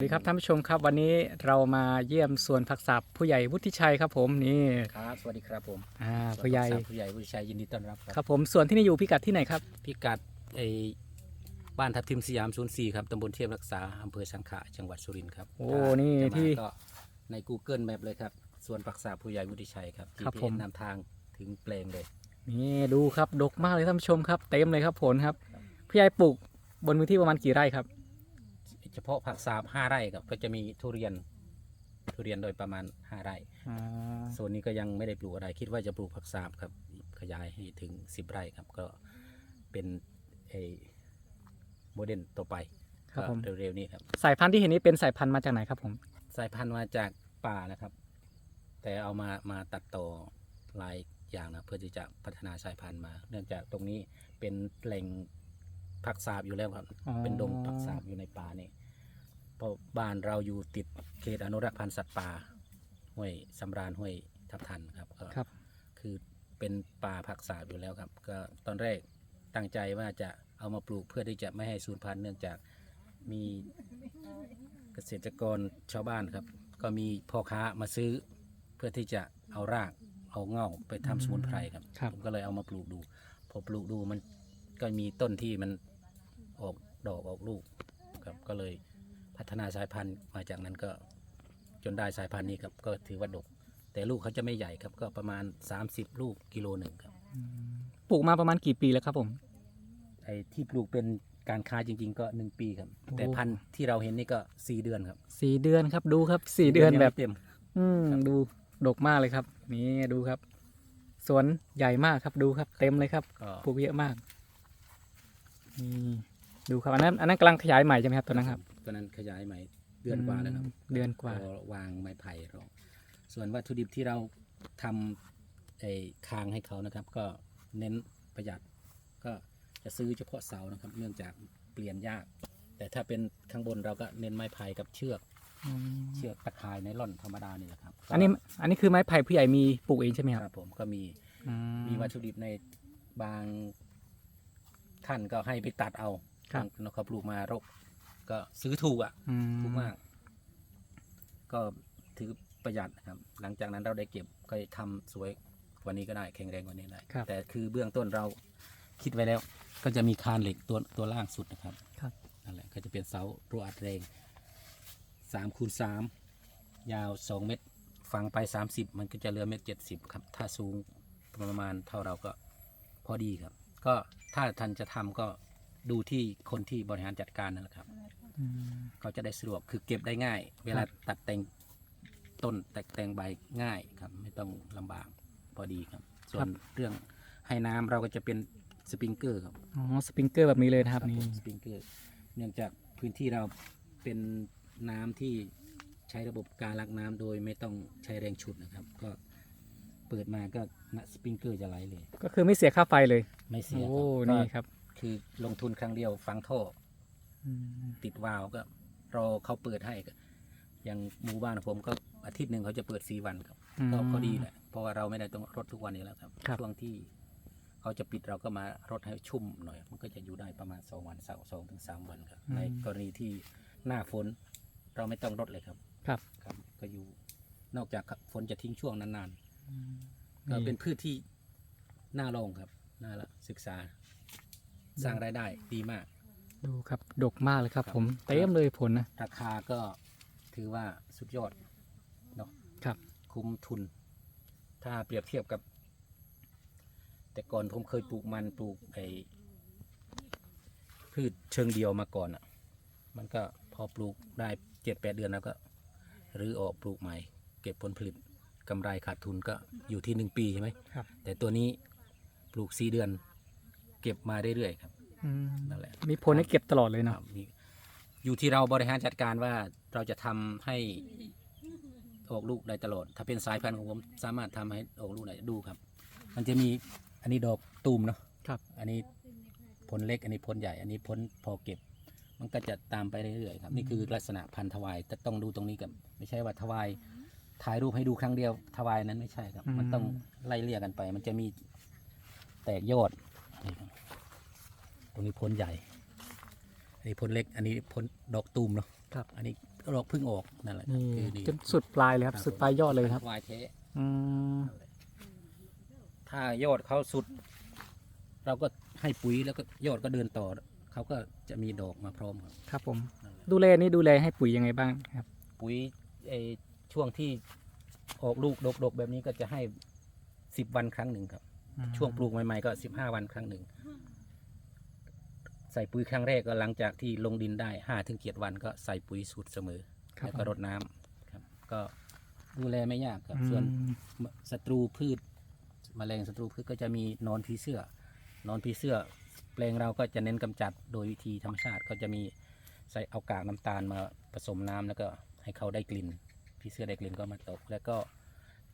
สวัสดีครับท่านผู้ชมครับวันนี้เรามาเยี่ยมสวนผักสาบผู้ใหญ่วุฒิชัยครับผมนี่ครับสวัสดีครับผมอ่าผู้ใหญ่สวนผักสาผู้ใหญ่ผู้ชัยยินดีต้อนรับคครัรับบผมส่วนที่นี่อยู่พิกัดที่ไหนครับพิกัดไอบ้านทับทิมสยาม04ครับตำบลเทียมรักษาอำเภอสังขะจังหวัดสุรินทร์ครับโอ้ถ้านี่จะมาที่ ก็ใน Google Map เลยครับสวนผักสาผู้ใหญ่วุฒิชัยครับ ครับ GPS ผมนำทางถึงแปลงเลย นี่ดูครับดกมากเลยท่านผู้ชมครับ เต็มเลยครับผลครับผู้ใหญ่ปลูกบนพื้นที่ประมาณกี่ไร่ครับเฉพาะผักสาบ5ไร่ครับก็จะมีทุเรียนทุเรียนโดยประมาณ5ไร่อ่าโซนนี้ก็ยังไม่ได้ปลูกอะไรคิดว่าจะปลูกผักสาบครับ ขยายให้ถึง10ไร่ครับ ก็เป็นไอโมเดลต่อไปครับผม ก็เร็วๆนี้ครับ สายพันธุ์ที่เห็นนี้เป็นสายพันธุ์มาจากไหนครับผม สายพันธุ์มาจากป่านะครับ แต่เอามามาตัดต่อหลายอย่างนะเพื่อที่จะพัฒนาสายพันธุ์มา เนื่องจากตรงนี้เป็นแหล่งผักสาบอยู่แล้วครับ อ๋อ เป็นดงผักสาบอยู่ในป่านี่ เพราะบ้านเราอยู่ติดเขตอนุรักษ์พันธุ์สัตว์ป่าห้วยสำราญห้วยทับทันครับก็ครับ คือเป็นป่าผักสาบอยู่แล้วครับ ก็ตอนแรกตั้งใจว่าจะเอามาปลูกเพื่อที่จะไม่ให้สูญพันธุ์เนื่องจากมีเกษตรกรชาวบ้านครับ ก็มีพ่อค้ามาซื้อ เพื่อที่จะเอารากเอาเง่าไปทำสมุนไพรครับครับ ผมก็เลยเอามาปลูกดู พอปลูกดูมันก็มีต้นที่มันออกดอกออกลูกครับก็เลย พัฒนาสายพันธุ์มาจากนั้นก็จนได้สายพันธุ์นี้ครับก็ถือว่าดก แต่ลูกเขาจะไม่ใหญ่ครับก็ประมาณ 30 ลูกกิโลหนึ่งครับปลูกมาประมาณกี่ปีแล้วครับผมไอ้ที่ปลูกเป็นการค้าจริง ๆ ก็ 1 ปีครับโอ้แต่พันธุ์ที่เราเห็นนี่ก็ 4 เดือนครับสี่เดือนครับดูครับสี่เดือนยังแบไม่บเต็มอืมดูดกมากเลยครับ นี่ดูครับ สวนใหญ่มากครับดูครับ เต็มเลยครับก็ปลูกเยอะมากนี่ดูครับอันนั้นอันนั้นกำลังขยายใหม่ใช่ไหมครับตัวนั้นครับ ตัวนั้นขยายใหม่เดือนกว่าแล้วครับอืมเดือนกว่ารวางไม้ไผ่รองส่วนวัตถุดิบที่เราทำไอ้คางให้เขานะครับ ก็เน้นประหยัดก็จะซื้อเฉพาะเสานะครับ เนื่องจากเปลี่ยนยาก แต่ถ้าเป็นข้างบนเราก็เน้นไม้ไผ่กับเชือกอืมเชือกตะข่ายไนล่อนธรรมดานี่แหละครับก็อันนี้อันนี้คือไม้ไผ่ผู้ใหญ่มีปลูกเองใช่ไหมครับครับผมก็มีอืมีวัตถุดิบในบางท่านก็ให้ไปตัดเอาครับบางเขาปลูกมารก ก็ซื้อถูกอะอืถูกมาก ก็ถือประหยัดนะครับ หลังจากนั้นเราได้เก็บก็ทำสวยกว่านี้ก็ได้แข็งแรงกว่านี้ได้ครับ แต่คือเบื้องต้นเราคิดไว้แล้ว ก็จะมีคานเหล็กตัวตัวล่างสุดนะครับครับ นั่นแหละก็จะเป็นเสารัวอัดแรงสามคูณสามยาวสองเมตรฝังไปสามสิบมันก็จะเหลือเมตรเจ็ดสิบครับ ถ้าสูงประมาณเท่าเราก็พอดีครับ ก็ถ้าท่านจะทำก็ ดูที่คนที่บริหารจัดการนั่นแหละครับ อืมเขาจะได้สะดวกคือเก็บได้ง่าย เวลาตัดแต่งต้นแต่งแต่งใบง่ายครับ ไม่ต้องลำบากพอดีครับ ส่วนเรื่องให้น้ำเราก็จะเป็นสปริงเกอร์ครับอ๋อสปริงเกอร์แบบนี้เลยนะครับครับนี่ผมสปริงเกอร์เนื่องจากพื้นที่เราเป็นน้ำที่ใช้ระบบการลักน้ำโดยไม่ต้องใช้แรงฉุดนะครับ ก็เปิดมาก็นะสปริงเกอร์จะไหลเลย ก็คือไม่เสียค่าไฟเลยไม่เสีโอ้ยครับนี่ก็ครับ คือลงทุนครั้งเดียวฟังท่ออืมติดวาล์วก็รอเขาเปิดให้ก็อย่างหมู่บ้านผมก็อาทิตย์หนึ่งเขาจะเปิดสี่วันครับ ก็พอดีแหละเพราะว่าเราไม่ได้ต้องรดทุกวันนี้แล้วครับครับ ช่วงที่เขาจะปิดเราก็มารดให้ชุ่มหน่อย มันก็จะอยู่ได้ประมาณสองวันสองสองถึงสามวันครับ ในกรณีที่หน้าฝนเราไม่ต้องรดเลยครับ ครับ ครับ ก็อยู่นอกจากฝนจะทิ้งช่วงนานอืมๆก็เป็นพืชที่น่าลองครับ น่าละศึกษา สร้างรายได้ดีมาก ดูครับดกมากเลยครับครับ ผมเต็มเลยผลนะราคาก็ถือว่าสุดยอดเนาะครับ คุ้มทุน ถ้าเปรียบเทียบกับ แต่ก่อนผมเคยปลูกมันปลูกไอ้พืชเชิงเดียวมาก่อนอะ มันก็พอปลูกได้เจ็ดแปดเดือนแล้วก็รื้อออกปลูกใหม่ เก็บผลผลิตกำไรขาดทุนก็อยู่ที่หนึ่งปีใช่ไหมครับ แต่ตัวนี้ปลูกสี่เดือน เก็บมาเรื่อยๆครับอืมนั่นแหละมีผลให้เก็บตลอดเลยคเนาะรับมีอยู่ที่เราบริหารจัดการว่าเราจะทำให้ออกลูกได้ตลอด ถ้าเป็นสายพันธุ์ของผมสามารถทำให้ออกลูกได้ดูครับ มันจะมีอันนี้ดอกตูมเนาะครับ อันนี้ผลเล็กอันนี้ผลใหญ่ อันนี้ผลพอเก็บ มันก็จะตามไปเรื่อยๆครับนี่คือลักษณะพันธุ์ทวายแต่ต้องดูตรงนี้กันไม่ใช่ว่าทวายถ่ายรูปให้ดูครั้งเดียวทวายนั้นไม่ใช่ครับ มันต้องไล่เลี่ยกันไป มันจะมีแตกยอดนี่ครับต รงนี้ผลใหญ่ อันนี้ผลเล็ก อันนี้ผลดอกตูมเนาะครับ อันนี้ดอกเพึ่งออกนั่นแหละนี่คือดีจนสุดปลายเลยครับครับ สุดปลายยอดเลยครับวายเทะอืมถ้ายอดเขาสุด เราก็ให้ปุ๋ยแล้วก็ยอดก็เดินต่อเขาก็จะมีดอกมาพร้อมครับ ครับผมนั่นแหละดูแลนี่ดูแลให้ปุ๋ยยังไงบ้างครับ ปุ๋ยไอช่วงที่ออกลูกดกๆแบบนี้ก็จะให้สิบวันครั้งหนึ่งครับอืมช่วงปลูกใหม่ๆก็สิบห้าวันครั้งหนึ่งใส่ปุ๋ยครั้งแรกก็หลังจากที่ลงดินได้ห้าถึงเจ็ดวันก็ใส่ปุ๋ยสูตรเสมอ ครับแล้วก็รดน้ำครับ ก็ดูแลไม่ยากครับ อืม ส่วนศัตรูพืชแมลงศัตรูพืชก็จะมีหนอนผีเสื้อหนอนผีเสื้อ แปลงเราก็จะเน้นกำจัดโดยวิธีธรรมชาติก็จะมีใส่เอากากน้ำตาลมาผสมน้ำแล้วก็ให้เขาได้กลิ่นผีเสื้อได้กลิ่นก็มาตก แล้วก็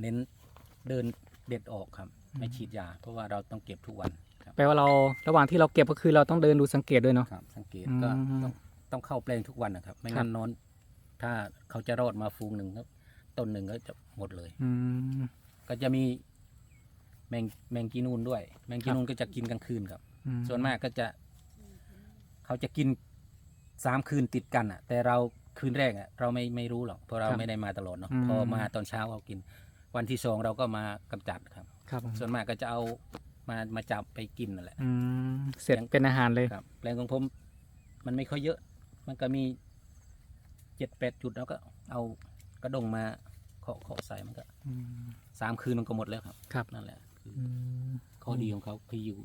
เน้นเดินเด็ดออกครับ ไม่ฉีดยา เพราะว่าเราต้องเก็บทุกวัน ครับ แปลว่าเราระหว่างที่เราเก็บก็คือเราต้องเดินดูสังเกตด้วยเนาะ ครับ สังเกตอืมก็ต้องต้องเข้าแปลงทุกวันนะครับ ไม่ครังั้บนนอนถ้าเขาจะรอดมาฟูงหนึ่งก็ต้นหนึ่งก็จะหมดเลย อืม ก็จะมีแมงแมงกีนูนด้วย แมงกีนูนก็จะกินกลางคืนครับ อืส่วนมากก็จะ เขาจะกินสามคืนติดกันอะ แต่เราคืนแรกอะ เราไม่ไม่รู้หรอกเพราะเราไม่ได้มาตลอดเนาะพอมาตอนเช้าเขากิน วันที่สองเราก็มากำจัดครับ ครับผมส่วนมากก็จะเอา มามาจับไปกินนั่นแหละ อืมเสร็จเป็นอาหารเลย ครับแปลงของผม มันไม่ค่อยเยอะ มันก็มีเจ็ดแปดจุดแล้วก็เอากระดงมาเคาะเคาะใส่มันก็อืม สามคืนมันก็หมดแล้วครับ ครับ นั่นแหละคืออืมข้อดีของเขาคืออยู่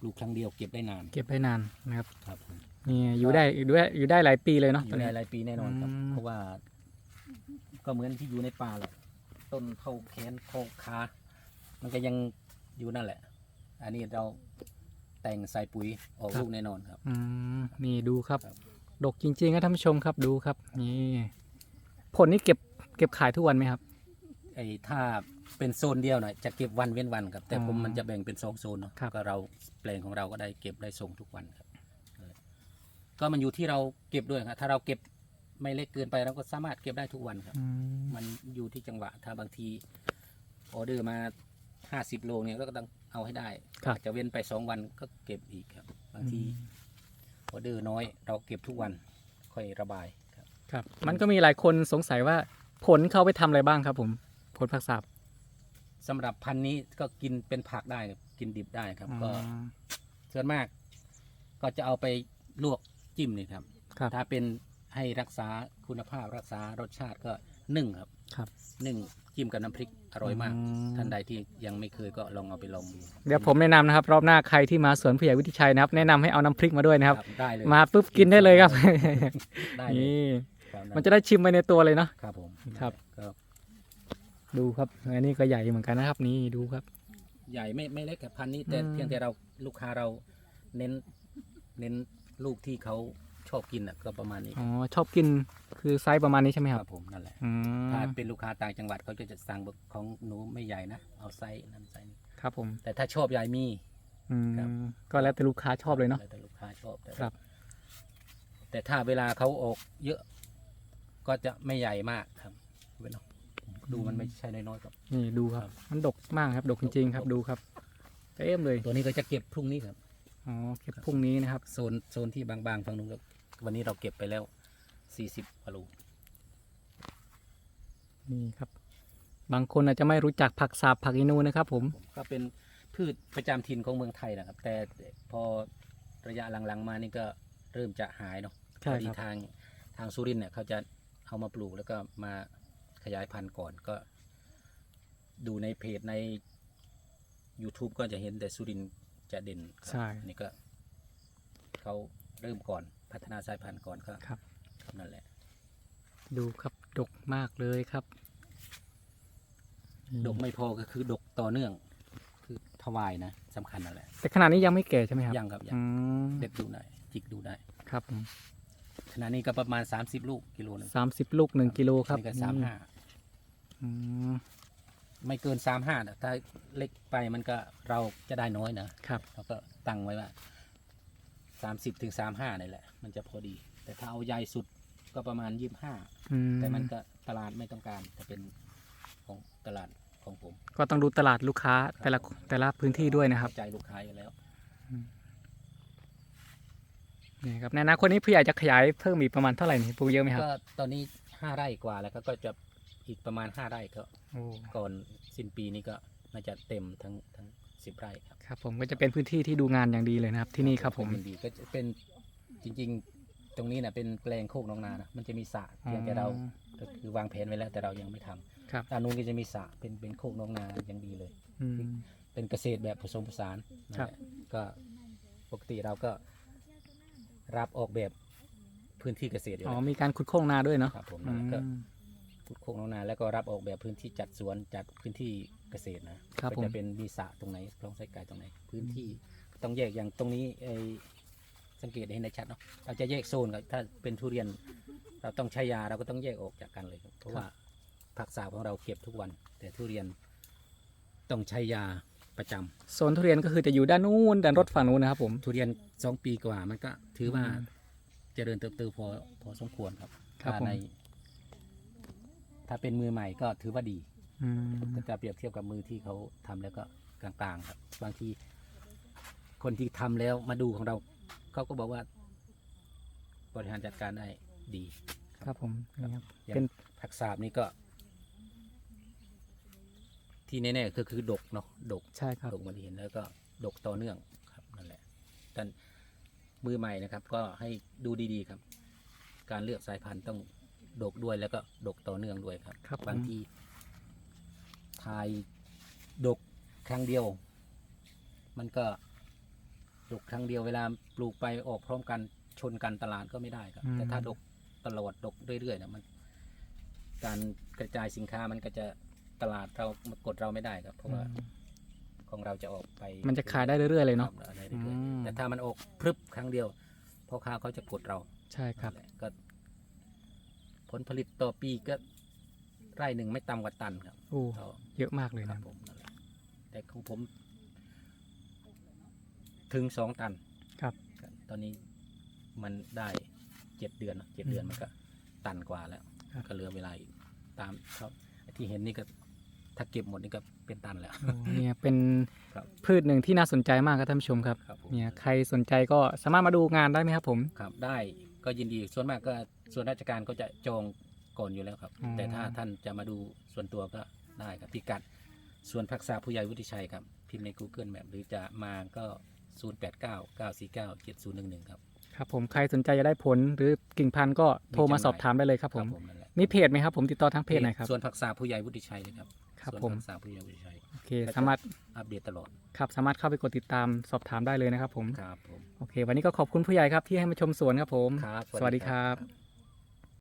ปลูกครั้งเดียวเก็บได้นานเก็บได้นานนะครับครับผมนี่อยู่ได้อยู่ได้อยู่ได้หลายปีเลยเนาะอตัวยู่ในนี้ หลายปีแน่นอนครับ อืม เพราะว่า ก็เหมือนที่อยู่ในป่าแหละต้นเท่าแขนเท่าขามันก็ยังอยู่นั่นแหละ อันนี้เราแต่งใส่ปุ๋ยออกลูกแน่นอนครับ อืมนี่ดูครับ ครับ ดกจริงๆครับท่านผู้ชมครับดูครับ นี่ ผลนี่เก็บเก็บขายทุกวันไหมครับ ไอ้ถ้าเป็นโซนเดียวน่ะจะเก็บวันเว้นวันครับ แต่อ๋อผมมันจะแบ่งเป็นสองโซนเนาะครับ ก็เราแปลงของเราก็ได้เก็บได้ส่งทุกวันครับเออก็มันอยู่ที่เราเก็บด้วยครับถ้าเราเก็บไม่เล็กเกินไปเราก็สามารถเก็บได้ทุกวันครับ อืมมันอยู่ที่จังหวะ ถ้าบางทีออเดอร์มาห้าสิบโลเนี่ยก็ต้อง เอาให้ได้ครับ อาจจะเว้นไปสองวันก็เก็บอีกครับ บางทีออเดอร์น้อย เราเก็บทุกวันค่อยระบายครับ ครับ มันก็มีหลายคนสงสัยว่าผลเขาไปทำอะไรบ้างครับ ผมผลผักสาบสำหรับพันธุ์นี้ก็กินเป็นผักได้ครับกินดิบได้ครับ ก็อืมส่วนมาก ก็จะเอาไปลวกจิ้มนี่ครับ ครับ ถ้าเป็นให้รักษาคุณภาพรักษารสชาติก็ นึ่งครับครับ นึ่งจิ้มกับน้ำพริกอร่อยมาก อืม ท่านใดที่ยังไม่เคยก็ลองเอาไปลองดูเดี๋ยวผมแนะนำนะครับ รอบหน้าใครที่มาสวนผู้ใหญ่วิทิชัยนะครับ แนะนำให้เอาน้ำพริกมาด้วยนะครับ ได้เลยมาปุ๊บกินได้เลยครับ ได้เลยนี่ครับมันจะได้ชิมไปในตัวเลยเนาะ ครับผมครับ ก็ดูครับ อันนี้ก็ใหญ่เหมือนกันนะครับ นี่ดูครับ ใหญ่ไม่ไม่เล็กกับพันธุ์นี้แต่อืม เพียงแต่เราลูกค้าเราเน้น เน้นลูกที่เขา ชอบกินอะก็ประมาณนี้อ๋อชอบกินคือไซส์ประมาณนี้ใช่ไหมคครัรับบผมนั่นแหละ อืมถ้าเป็นลูกค้าต่างจังหวัดเขาก็จะสั่งบอกของหนูไม่ใหญ่นะ เอาไซส์นั้นไซส์นี้ครับผมแต่ถ้าชอบใหญ่มี อืมครับ ก็แล้วแต่ลูกค้าชอบเลยเนาะ แล้วแต่ลูกค้าชอบแต่ครับ แต่ถ้าเวลาเขาออกเยอะก็จะไม่ใหญ่มากครับเว้ยเนาะดูมันไม่ใช่น้อยๆครับ นี่ดูครับครับมันดกมากครับดกจริงๆครับดูครับเต็มเลยตัวนี้ก็จะเก็บพรุ่งนี้ครับ อ๋อเก็บพรุ่งนี้นะครับโซนโซนที่บางๆฝั่งนู้นก็ วันนี้เราเก็บไปแล้วสี่สิบกิโลนี่ครับ บางคนอาจจะไม่รู้จักผักสาบผักอินูนะครับ ผมก็เป็นพืชประจำถิ่นของเมืองไทยนะครับ แต่พอระยะหลังๆมานี่ก็เริ่มจะหายเนาะใช่พอดีครับทางทางสุรินทร์เนี่ยเขาจะเอามาปลูกแล้วก็มาขยายพันธุ์ก่อนก็ ดูในเพจใน YouTube ก็จะเห็นแต่สุรินทร์จะเด่นครับใช่อันนี้ก็เขาเริ่มก่อน พัฒนาสายพันธุ์ก่อนก็ครับ ครับนั่นแหละ ดูครับดกมากเลยครับดกไม่พอก็คือดกต่อเนื่อง คือถวายนะสำคัญนั่นแหละแต่ขนาดนี้ยังไม่แก่ใช่ไหมครับยังครับยัอืงมเด็ดดูได้จิกดูได้ครับผมขณะนี้ก็ประมาณ 30 ลูกกิโลหนึงสามสิบลูกหนึ่งกิโลครับนี่ก็สามห้าอืมไม่เกินสามห้านะถ้าเล็กไปมันก็เราจะได้น้อยนะ ครับ เราก็ตั้งไว้ว่า สามสิบถึงสามห้านี่แหละ มันจะพอดี แต่ถ้าเอาใหญ่สุดก็ประมาณยี่สิบห้าอืแต่มันก็ตลาดไม่ต้องการแต่เป็นของตลาดของผม ก็ต้องดูตลาดลูกค้าแต่ละครับผมแต่ละพื้นที่ด้วยนะครับเข้าใจลูกค้าอยู่แล้วอืมนี่ครับในอนาคตนี้ผู้ใหญ่จะขยายเพิ่มอีกประมาณเท่าไหร่นี่ปลูกเยอะไหมครับก็ตอนนี้ห้าไร่กว่าแล้วก็ก็จะอีกประมาณห้าไร่ก็โอ้ก่อนสิ้นปีนี้ก็น่าจะเต็มทั้งทั้ง สิบไร่ครับครับผมก็จะเป็นพื้นที่ที่ดูงานอย่างดีเลยนะครับที่นี่ครับผมยินดีก็จะเป็นจริง ๆ ตรงนี้นะเป็นแปลงโคกน้องนานะมันจะมีสระเพียงแต่เราก็คือวางแผนไว้แล้วแต่เรายังไม่ทำครับด้านนู้นก็จะมีสระเป็นเป็นโคกน้องนาอย่างดีเลย อืม เป็นเกษตรแบบผสมผสานนั่นครับแหละก็ปกติเราก็รับออกแบบพื้นที่เกษตรอยู่อ๋อแล้วมีการขุดโค้งนาด้วยเนาะครับผมอืนั่นแหละก็ม ขุดโคกน้องนาแล้วก็รับออกแบบพื้นที่จัดสวนจัดพื้นที่เกษตรนะครับก็ผม จะเป็นมีสระตรงไหนคลองไส้ไก่ตรงไหน พื้นที่ต้องแยกอย่างตรงนี้ไอ้สังเกตเห็นได้ชัดเนาะเราจะแยกโซนครับถ้าเป็นทุเรียน เราต้องใช้ยาเราก็ต้องแยกออกจากกันเลยครับเพราะว่าผักสาบของเราเก็บทุกวัน แต่ทุเรียนต้องใช้ยาประจำ โซนทุเรียนก็คือจะอยู่ด้านนู้นด้านรถฝั่งนู้นนะครับผม ทุเรียนสองปีกว่ามันก็ถือว่าอืมเจริญเติบโตพอพอสมควรครับครับถ้าผม ใน ถ้าเป็นมือใหม่ก็ถือว่าดีอืมถ้าจะเปรียบเทียบกับมือที่เขาทำแล้วก็กลางๆครับ บางที คนที่ทำแล้วมาดูของเราเขาก็บอกว่า บริหารจัดการได้ดีครับผมนี่ครับ อย่างเป็น ผักสาบนี่ก็ ที่แน่ๆก็คือดกเนาะดก ใช่ครับ ดกมาที่เห็นแล้วก็ดกต่อเนื่องครับนั่นแหละท่านมือใหม่นะครับ ก็ให้ดูดีๆครับ การเลือกสายพันธุ์ต้อง ดกด้วยแล้วก็ดกต่อเนื่องด้วยครับครับผมบางทีทายดกครั้งเดียว มันก็ดกครั้งเดียวเวลาปลูกไปออกพร้อมกันชนกันตลาดก็ไม่ได้ครับ แต่ถ้าดกตลอดดกเรื่อยๆนะมัน การกระจายสินค้ามันก็จะตลาดเรากดเราไม่ได้ครับ เพราะว่าอืมของเราจะออกไป มันจะขายได้เรื่อยๆเลยเนาะครับได้เรื่อยอืมๆแต่ถ้ามันออกพรึบครั้งเดียวพ่อค้าเขาจะกดเรา ใช่ครับนั่นแหละก็ ผลผลิตต่อปีก็ไร่หนึ่งไม่ต่ำกว่าตันครับโอ้ต่อเยอะมากเลยครันะบผมนั่นแหละแต่ของผม ถึงสองตันครับ ครับตอนนี้มันได้เจ็ดเดือนเนอะเจ็ดเดือนมันก็ตันกว่าแล้ว ครับ ก็เหลือเวลาอีกตามครับที่เห็นนี่ก็ถ้าเก็บหมดนี่ก็เป็นตันแล้ว โอ้เนี่ยเป็นครับ พืชหนึ่งที่น่าสนใจมากครับท่านผู้ชมครับ ครับผมเนี่ยใครสนใจก็สามารถมาดูงานได้ไหมครับผม ครับได้ก็ยินดีส่วนมากก็ ส่วนราชการก็จะจองก่อนอยู่แล้วครับ อืม แต่ถ้าท่านจะมาดูส่วนตัวก็ได้ครับพิกัดส่วนพักษาผู้ใหญ่วุฒิชัยครับ พิมพ์ใน Google Map หรือจะมาก็ 0 8 9 9 4 9 7 0 1 1 ครับ ครับผมใครสนใจจะได้ผลหรือกิ่งพันธุ์ก็โทรมาสอบถามได้เลยครับผม นั่นแหละมีเพจไหมครับผมติดต่อทางเพจไหนอยครับ ส่วนพักษาผู้ใหญ่วุฒิชัยเลยครับครับส่วนผม พักษาผู้ใหญ่วุฒิชัยโอเคสามารถอัปเดตตลอดครับสามารถเข้าไปกดติดตามสอบถามได้เลยนะครับผม ครับผมโอเค วันนี้ก็ขอบคุณผู้ใหญ่ครับที่ให้มาชมสวนครับผม ครับ สวัสดีครับ